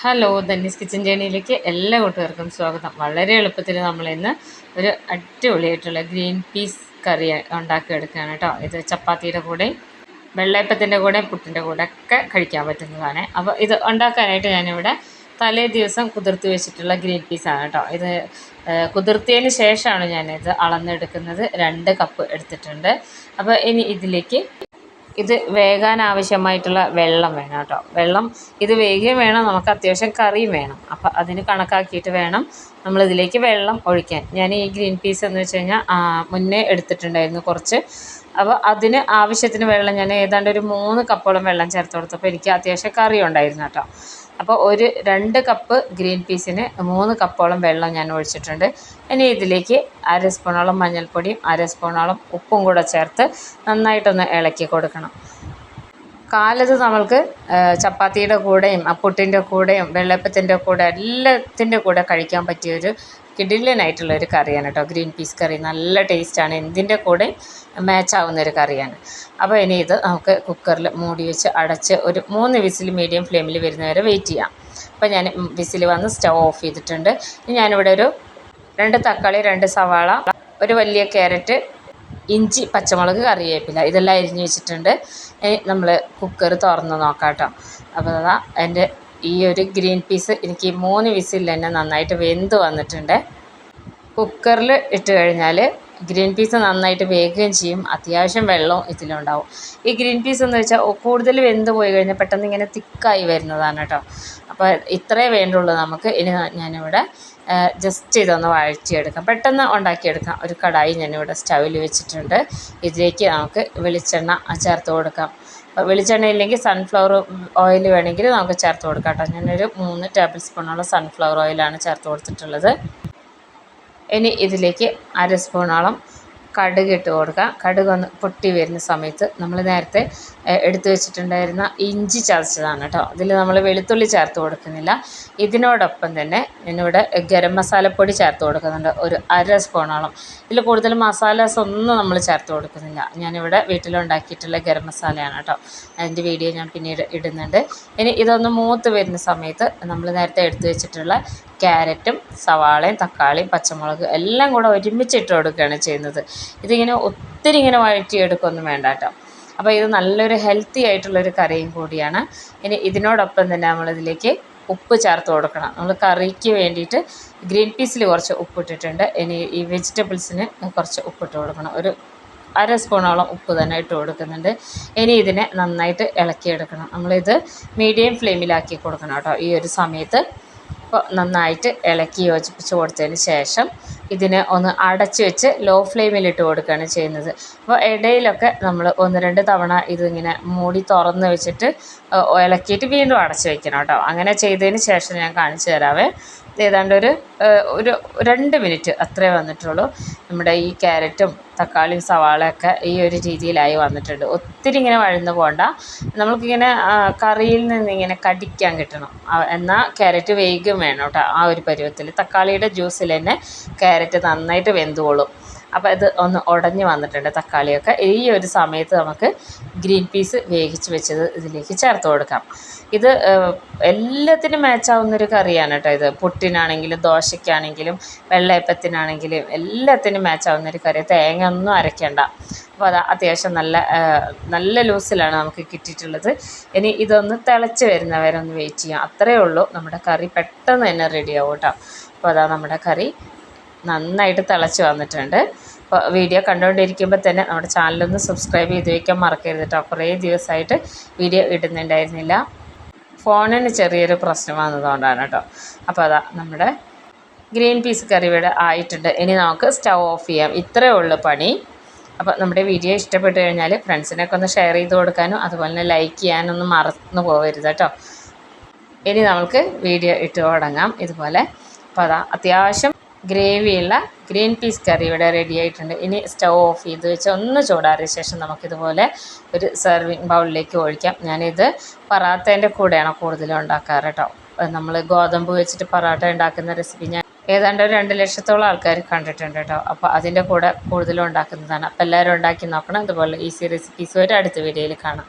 Hello ധന്യസ് kitchen ജേണിയിലേക്ക് എല്ലാ കൂട്ടുകാർക്കും സ്വാഗതം. വളരെ എളുപ്പത്തിൽ നമ്മൾ ഇന്ന് ഒരു അടിപൊളിയായിട്ടുള്ള ഗ്രീൻ പീസ് കറി ഉണ്ടാക്കിയെടുക്കുകയാണ് കേട്ടോ. ഇത് ചപ്പാത്തിയുടെ കൂടെ വെള്ളയപ്പത്തിന്റെ കൂടെ പുട്ടിന്റെ കൂടെ ഒക്കെ കഴിക്കാൻ പറ്റുന്നതാണ്. അപ്പോൾ ഇത് ഉണ്ടാക്കാനായിട്ട് ഞാനിവിടെ തലേ ദിവസം കുതിർത്തി വെച്ചിട്ടുള്ള ഗ്രീൻ പീസാണ് കേട്ടോ. ഇത് കുതിർത്തിയതിന് ശേഷമാണ് ഞാനിത് അളന്നെടുക്കുന്നത്. രണ്ട് കപ്പ് എടുത്തിട്ടുണ്ട്. അപ്പോൾ ഇനി ഇതിലേക്ക് ഇത് വേകാൻ ആവശ്യമായിട്ടുള്ള വെള്ളം വേണം കേട്ടോ. വെള്ളം ഇത് വേകുകയും വേണം നമുക്ക് അത്യാവശ്യം കറിയും വേണം. അപ്പോൾ അതിന് കണക്കാക്കിയിട്ട് വേണം നമ്മളിതിലേക്ക് വെള്ളം ഒഴിക്കാൻ. ഞാൻ ഈ ഗ്രീൻ പീസ് എന്ന് വെച്ച് കഴിഞ്ഞാൽ മുന്നേ എടുത്തിട്ടുണ്ടായിരുന്നു കുറച്ച്. അപ്പോൾ അതിന് ആവശ്യത്തിന് വെള്ളം ഞാൻ ഏതാണ്ട് ഒരു മൂന്ന് കപ്പോളം വെള്ളം ചേർത്ത് കൊടുത്തപ്പോൾ എനിക്ക് അത്യാവശ്യം കറി ഉണ്ടായിരുന്നു കേട്ടോ. അപ്പോൾ ഒരു രണ്ട് കപ്പ് ഗ്രീൻ പീസിന് മൂന്ന് കപ്പോളം വെള്ളം ഞാൻ ഒഴിച്ചിട്ടുണ്ട്. ഇനി ഇതിലേക്ക് അര സ്പൂണോളം മഞ്ഞൾപ്പൊടിയും അര സ്പൂണോളം ഉപ്പും കൂടെ ചേർത്ത് നന്നായിട്ടൊന്ന് ഇളക്കി കൊടുക്കണം. കാലത്ത് നമ്മൾക്ക് ചപ്പാത്തിയുടെ കൂടെയും അപ്പുട്ടിന്റെ കൂടെയും വെള്ളയപ്പത്തിന്റെ കൂടെ എല്ലാത്തിന്റെ കൂടെ കഴിക്കാൻ പറ്റിയൊരു കിടിലനായിട്ടുള്ള ഒരു കറിയാണ് കേട്ടോ ഗ്രീൻ പീസ് കറി. നല്ല ടേസ്റ്റാണ് എന്തിന്റെ കൂടെ മാച്ച് ആവുന്ന ഒരു കറിയാണ്. അപ്പോൾ ഇനി ഇത് നമുക്ക് കുക്കറിൽ മൂടി വെച്ച് അടച്ച് ഒരു മൂന്ന് വിസിൽ മീഡിയം ഫ്ലെയിമിൽ വരുന്നവരെ വെയിറ്റ് ചെയ്യാം. അപ്പോൾ ഞാൻ വിസിൽ വന്ന് സ്റ്റവ് ഓഫ് ചെയ്തിട്ടുണ്ട്. ഞാനിവിടെ ഒരു രണ്ട് തക്കാളി രണ്ട് സവാള ഒരു വലിയ ക്യാരറ്റ് ഇഞ്ചി പച്ചമുളക് കറിവേപ്പില ഇതെല്ലാം അരിഞ്ഞ് വെച്ചിട്ടുണ്ട്. നമ്മൾ കുക്കർ തുറന്ന് നോക്കാം കേട്ടോ അപ്പോൾ അതാ എന്റെ ഈ ഒരു ഗ്രീൻ പീസ് എനിക്ക് മൂന്ന് വിസിൽ തന്നെ നന്നായിട്ട് വെന്ത് വന്നിട്ടുണ്ട്. കുക്കറിൽ ഇട്ട് കഴിഞ്ഞാൽ ഗ്രീൻ പീസ് നന്നായിട്ട് വേകുകയും ചെയ്യും. അത്യാവശ്യം വെള്ളവും ഇതിലുണ്ടാവും. ഈ ഗ്രീൻ പീസ് എന്ന് വെച്ചാൽ കൂടുതൽ വെന്ത് പോയി കഴിഞ്ഞാൽ പെട്ടെന്ന് ഇങ്ങനെ തിക്കായി വരുന്നതാണ് കേട്ടോ. അപ്പോൾ ഇത്രേ വേണ്ടുള്ളൂ നമുക്ക്. ഇനി ഞാനിവിടെ ജസ്റ്റ് ഇതൊന്ന് വഴറ്റിയെടുക്കാം. പെട്ടെന്ന് ഉണ്ടാക്കിയെടുക്കാം. ഒരു കടായി ഞാനിവിടെ സ്റ്റൗവിൽ വെച്ചിട്ടുണ്ട്. ഇതിലേക്ക് നമുക്ക് വെളിച്ചെണ്ണ ചേർത്ത് കൊടുക്കാം. വെളിച്ചെണ്ണ ഇല്ലെങ്കിൽ സൺഫ്ലവർ ഓയിൽ വേണമെങ്കിൽ നമുക്ക് ചേർത്ത് കൊടുക്കാം കേട്ടോ ഞാനൊരു മൂന്ന് ടേബിൾ സ്പൂണോളം സൺഫ്ലവർ ഓയിലാണ് ചേർത്ത് കൊടുത്തിട്ടുള്ളത്. ഇനി ഇതിലേക്ക് അര സ്പൂണോളം കടുക് ഇട്ട് കൊടുക്കുക. കടുക് ഒന്ന് പൊട്ടി വരുന്ന സമയത്ത് നമ്മൾ നേരത്തെ എടുത്തു വെച്ചിട്ടുണ്ടായിരുന്ന ഇഞ്ചി ചതച്ചതാണ് കേട്ടോ. ഇതിൽ നമ്മൾ വെളുത്തുള്ളി ചേർത്ത് കൊടുക്കുന്നില്ല. ഇതിനോടൊപ്പം തന്നെ ഞാനിവിടെ ഗരം മസാലപ്പൊടി ചേർത്ത് കൊടുക്കുന്നുണ്ട്. ഒരു അര സ്പൂണോളം. ഇതിൽ കൂടുതൽ മസാലാസ് ഒന്നും നമ്മൾ ചേർത്ത് കൊടുക്കുന്നില്ല. ഞാനിവിടെ വീട്ടിലുണ്ടാക്കിയിട്ടുള്ള ഗരം മസാലയാണ് കേട്ടോ. അതിന്റെ വീഡിയോ ഞാൻ പിന്നീട് ഇടുന്നുണ്ട്. ഇനി ഇതൊന്ന് മൂത്ത് വരുന്ന സമയത്ത് നമ്മൾ നേരത്തെ എടുത്തു വെച്ചിട്ടുള്ള ക്യാരറ്റും സവാളയും തക്കാളിയും പച്ചമുളക് എല്ലാം കൂടെ ഒരുമിച്ചിട്ട് കൊടുക്കുകയാണ് ചെയ്യുന്നത്. ഇതിങ്ങനെ ഒത്തിരി ഇങ്ങനെ വഴറ്റിയെടുക്കൊന്നും വേണ്ട കേട്ടോ. അപ്പോൾ ഇത് നല്ലൊരു ഹെൽത്തി ആയിട്ടുള്ളൊരു കറിയും കൂടിയാണ്. ഇനി ഇതിനോടൊപ്പം തന്നെ നമ്മളിതിലേക്ക് ഉപ്പ് ചേർത്ത് കൊടുക്കണം. നമ്മൾ കറിക്ക് വേണ്ടിയിട്ട് ഗ്രീൻ പീസിൽ കുറച്ച് ഉപ്പിട്ടിട്ടുണ്ട്. ഇനി ഈ വെജിറ്റബിൾസിന് കുറച്ച് ഉപ്പിട്ട് കൊടുക്കണം. ഒരു അര സ്പൂണോളം ഉപ്പ് തന്നെ ഇട്ട് കൊടുക്കുന്നുണ്ട്. ഇനി ഇതിനെ നന്നായിട്ട് ഇളക്കിയെടുക്കണം. നമ്മളിത് മീഡിയം ഫ്ലെയിമിലാക്കി കൊടുക്കണം കേട്ടോ. ഈ ഒരു സമയത്ത് അപ്പോൾ നന്നായിട്ട് ഇളക്കി യോജിപ്പിച്ച് കൊടുത്തതിന് ശേഷം ഇതിനെ ഒന്ന് അടച്ച് വെച്ച് ലോ ഫ്ലെയിമിലിട്ട് കൊടുക്കുകയാണ് ചെയ്യുന്നത്. അപ്പോൾ ഇടയിലൊക്കെ നമ്മൾ ഒന്ന് രണ്ട് തവണ ഇതിങ്ങനെ മൂടി തുറന്ന് വെച്ചിട്ട് ഇളക്കിയിട്ട് വീണ്ടും അടച്ച് വെക്കണം കേട്ടോ. അങ്ങനെ ചെയ്തതിന് ശേഷം ഞാൻ കാണിച്ചു തരാവേ. ഏതാണ്ട് ഒരു ഒരു രണ്ട് മിനിറ്റ് അത്രേ വന്നിട്ടുള്ളൂ. നമ്മുടെ ഈ ക്യാരറ്റും തക്കാളിയും സവാളയൊക്കെ ഈ ഒരു രീതിയിലായി വന്നിട്ടുണ്ട്. ഒത്തിരി ഇങ്ങനെ വഴന്ന് പോകണ്ട നമുക്കിങ്ങനെ കറിയിൽ നിന്നിങ്ങനെ കടിക്കാൻ കിട്ടണം. എന്നാൽ ക്യാരറ്റ് വേഗം വേണം കേട്ടോ ആ ഒരു പരുവത്തിൽ. തക്കാളിയുടെ ജ്യൂസിൽ തന്നെ ക്യാരറ്റ് നന്നായിട്ട് വെന്തുകൊള്ളും. അപ്പോൾ ഇത് ഒന്ന് ഉടഞ്ഞു വന്നിട്ടുണ്ട് തക്കാളിയൊക്കെ. ഈ ഒരു സമയത്ത് നമുക്ക് ഗ്രീൻ പീസ് വേവിച്ച് വെച്ചത് ഇതിലേക്ക് ചേർത്ത് കൊടുക്കാം. ഇത് എല്ലാത്തിനും മാച്ചാവുന്നൊരു കറിയാണ് കേട്ടോ ഇത്. പുട്ടിനാണെങ്കിലും ദോശയ്ക്കാണെങ്കിലും വെള്ളയപ്പത്തിനാണെങ്കിലും എല്ലാത്തിനും മാച്ചാവുന്നൊരു കറി. തേങ്ങ ഒന്നും അരയ്ക്കേണ്ട. അപ്പോൾ അത് അത്യാവശ്യം നല്ല നല്ല ലൂസിലാണ് നമുക്ക് കിട്ടിയിട്ടുള്ളത്. ഇനി ഇതൊന്ന് തിളച്ച് വരുന്നവരെ ഒന്ന് വെയിറ്റ് ചെയ്യാം. അത്രയേ ഉള്ളൂ. നമ്മുടെ കറി പെട്ടെന്ന് തന്നെ റെഡിയാവും കേട്ടോ. അപ്പോൾ അതാ നമ്മുടെ കറി നന്നായിട്ട് തിളച്ച് വന്നിട്ടുണ്ട്. അപ്പോൾ വീഡിയോ കണ്ടുകൊണ്ടിരിക്കുമ്പോൾ തന്നെ നമ്മുടെ ചാനലൊന്ന് സബ്സ്ക്രൈബ് ചെയ്ത് വയ്ക്കാൻ മറക്കരുത് കേട്ടോ കുറേ ദിവസമായിട്ട് വീഡിയോ ഇടുന്നുണ്ടായിരുന്നില്ല. ഫോണിന് ചെറിയൊരു പ്രശ്നം വന്നതുകൊണ്ടാണ് കേട്ടോ അപ്പോൾ അതാ നമ്മുടെ ഗ്രീൻ പീസ് കറി ഇവിടെ ആയിട്ടുണ്ട്. ഇനി നമുക്ക് സ്റ്റവ് ഓഫ് ചെയ്യാം. ഇത്രയേ ഉള്ളൂ പണി. അപ്പോൾ നമ്മുടെ വീഡിയോ ഇഷ്ടപ്പെട്ട് കഴിഞ്ഞാൽ ഫ്രണ്ട്സിനൊക്കെ ഒന്ന് ഷെയർ ചെയ്ത് കൊടുക്കാനും അതുപോലെ തന്നെ ലൈക്ക് ചെയ്യാനൊന്നും മറന്നു പോകരുത് കേട്ടോ ഇനി നമുക്ക് വീഡിയോ ഇട്ട് തുടങ്ങാം. ഇതുപോലെ. അപ്പോൾ അതാ അത്യാവശ്യം ഗ്രേവിയുള്ള ഗ്രീൻ പീസ് കറി ഇവിടെ റെഡി ആയിട്ടുണ്ട്. ഇനി സ്റ്റൗ ഓഫ് ചെയ്ത് വെച്ച് ഒന്ന് ചൂടാറിയ ശേഷം നമുക്കിതുപോലെ ഒരു സെർവിങ് ബൗളിലേക്ക് ഒഴിക്കാം. ഞാനിത് പറാത്തേന്റെ കൂടെയാണ് കൂടുതലും ഉണ്ടാക്കാറ് കേട്ടോ നമ്മൾ ഗോതമ്പ് വെച്ചിട്ട് പറാട്ട ഉണ്ടാക്കുന്ന റെസിപ്പി ഞാൻ ഏതാണ്ട് രണ്ട് ലക്ഷത്തോളം ആൾക്കാർ കണ്ടിട്ടുണ്ട് കേട്ടോ അപ്പോൾ അതിന്റെ കൂടെ കൂടുതലും ഉണ്ടാക്കുന്നതാണ്. അപ്പോൾ എല്ലാവരും ഉണ്ടാക്കി നോക്കണം. അതുപോലെ ഈസി റെസിപ്പീസ് ഒരു അടുത്ത വീഡിയോയിൽ കാണാം.